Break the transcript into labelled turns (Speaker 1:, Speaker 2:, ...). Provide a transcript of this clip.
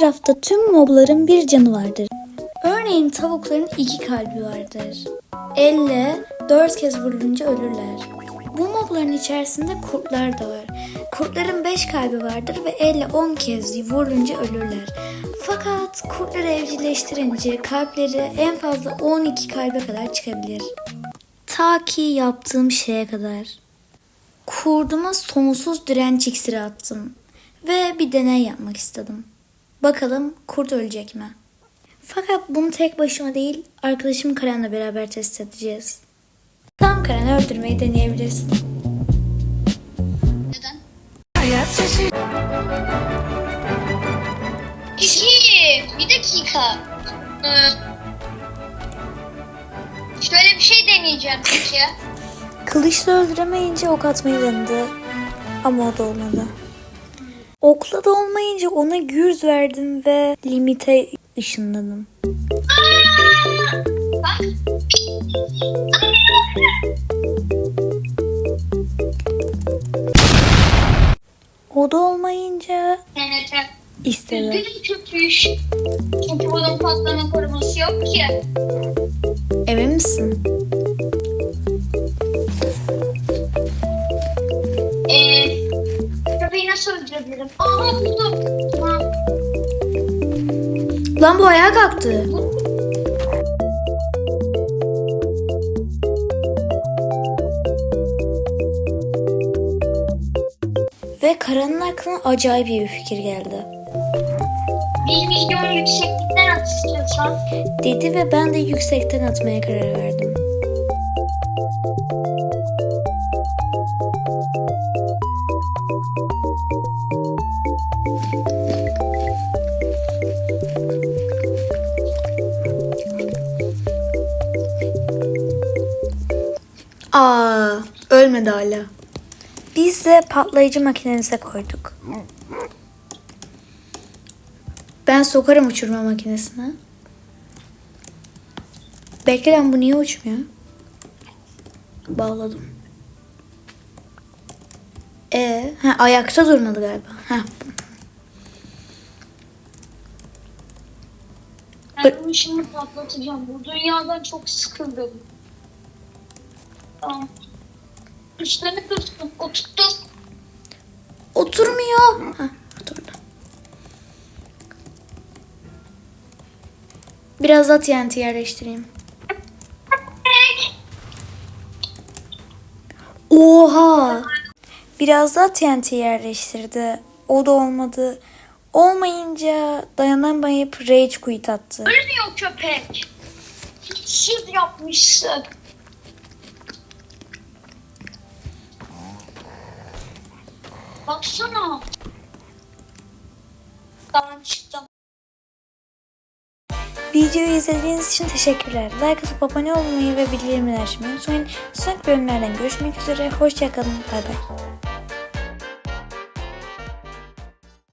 Speaker 1: Minecraft'ta tüm mobların bir canı vardır. Örneğin tavukların iki kalbi vardır. Elle dört kez vurulunca ölürler. Bu mobların içerisinde kurtlar da var. Kurtların beş kalbi vardır ve elle on kez vurulunca ölürler. Fakat kurtları evcilleştirince kalpleri en fazla 12 kalbe kadar çıkabilir. Ta ki yaptığım şeye kadar. Kurduma sonsuz direnç iksiri attım ve bir deney yapmak istedim. Bakalım kurt ölecek mi? Fakat bunu tek başıma değil, arkadaşım Karen'le beraber test edeceğiz. Tam Karen'i öldürmeyi deneyebilirsin.
Speaker 2: Neden? İki, bir dakika. Ee, şöyle bir şey deneyeceğim peki.
Speaker 1: Kılıçla öldüremeyince ok atmayı denedi. Ama o da olmadı. Okla da olmayınca ona gürs verdim ve limite ışınladım. O da olmayınca
Speaker 2: TNT.
Speaker 1: istedi.
Speaker 2: Üzgünüm köpüş. Çünkü bunun patlama koruması yok ki.
Speaker 1: Emin misin?
Speaker 2: Köpeği nasıl öldürebilirim? Aa buldum. Tamam.
Speaker 1: Lan bu ayağa kalktı. Ve Karan'ın aklına acayip bir fikir geldi.
Speaker 2: Bir milyon yükseklikten at istiyorsan.
Speaker 1: Dedi ve ben de yüksekten atmaya karar verdim. Aa, ölmedi hala. Biz de patlayıcı makinenize koyduk. Ben sokarım uçurma makinesine. Bekle lan bu niye uçmuyor? Bağladım. E, ha, ayakta durmalı galiba. Ha.
Speaker 2: Ben bunu şimdi patlatacağım. Bu dünyadan çok sıkıldım. Tamam. Üstüne tuttum. Oturttum.
Speaker 1: Oturmuyor. Ha, oturdu. Biraz daha TNT yerleştireyim. Oha! Biraz daha TNT yerleştirdi. O da olmadı. Olmayınca dayanamayıp rage quit attı.
Speaker 2: Ölmüyor köpek. Hiç yapmışsın. Baksana. Tamam çıktım.
Speaker 1: Videoyu izlediğiniz için teşekkürler. Like atıp abone olmayı ve bildirimleri açmayı unutmayın. Sonraki bölümlerden görüşmek üzere. Hoşçakalın. Bay bay.